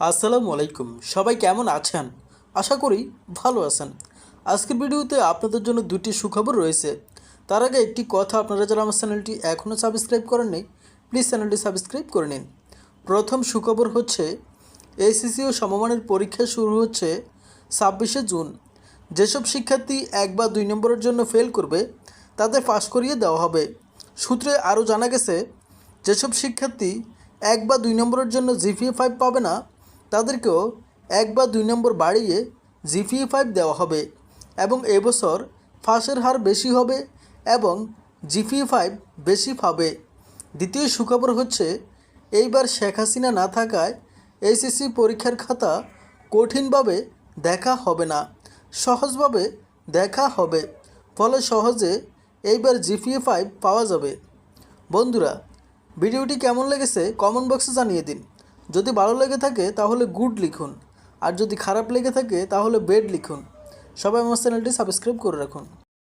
আসসালামু আলাইকুম। সবাই কেমন আছেন? আশা করি ভালো আছেন। আজকের ভিডিওতে আপনাদের জন্য দুটি সুখবর রয়েছে। তার আগে একটি কথা আপনারা যারা আমার চ্যানেলটি এখনও সাবস্ক্রাইব করেননি, প্লিজ চ্যানেলটি সাবস্ক্রাইব করে নিন। প্রথম সুখবর হচ্ছে এসিসি ও সমমানের পরীক্ষা শুরু হচ্ছে ছাব্বিশে জুন। যেসব শিক্ষার্থী এক বা দুই নম্বরের জন্য ফেল করবে তাদের পাশ করিয়ে দেওয়া হবে। সূত্রে আরও জানা গেছে, যেসব শিক্ষার্থী এক বা দুই নম্বরের জন্য জিপিএ ফাইভ পাবে না তাদেরকেও এক বা দুই নম্বর বাড়িয়ে জিপিএ ফাইভ দেওয়া হবে এবং এবছর ফাঁসের হার বেশি হবে এবং জিপিএ ফাইভ বেশি পাবে। দ্বিতীয় সুখবর হচ্ছে, এইবার শেখ হাসিনা না থাকায় এইচএসসি পরীক্ষার খাতা কঠিনভাবে দেখা হবে না, সহজভাবে দেখা হবে, ফলে সহজে এইবার জিপিএ ফাইভ পাওয়া যাবে। বন্ধুরা, ভিডিওটি কেমন লেগেছে কমেন্ট বক্সে জানিয়ে দিন। যদি ভালো লেগে থাকে তাহলে গুড লিখুন। আর যদি খারাপ লেগে থাকে তাহলে বেড লিখুন। সবাই আমার চ্যানেলটি সাবস্ক্রাইব করে রাখুন।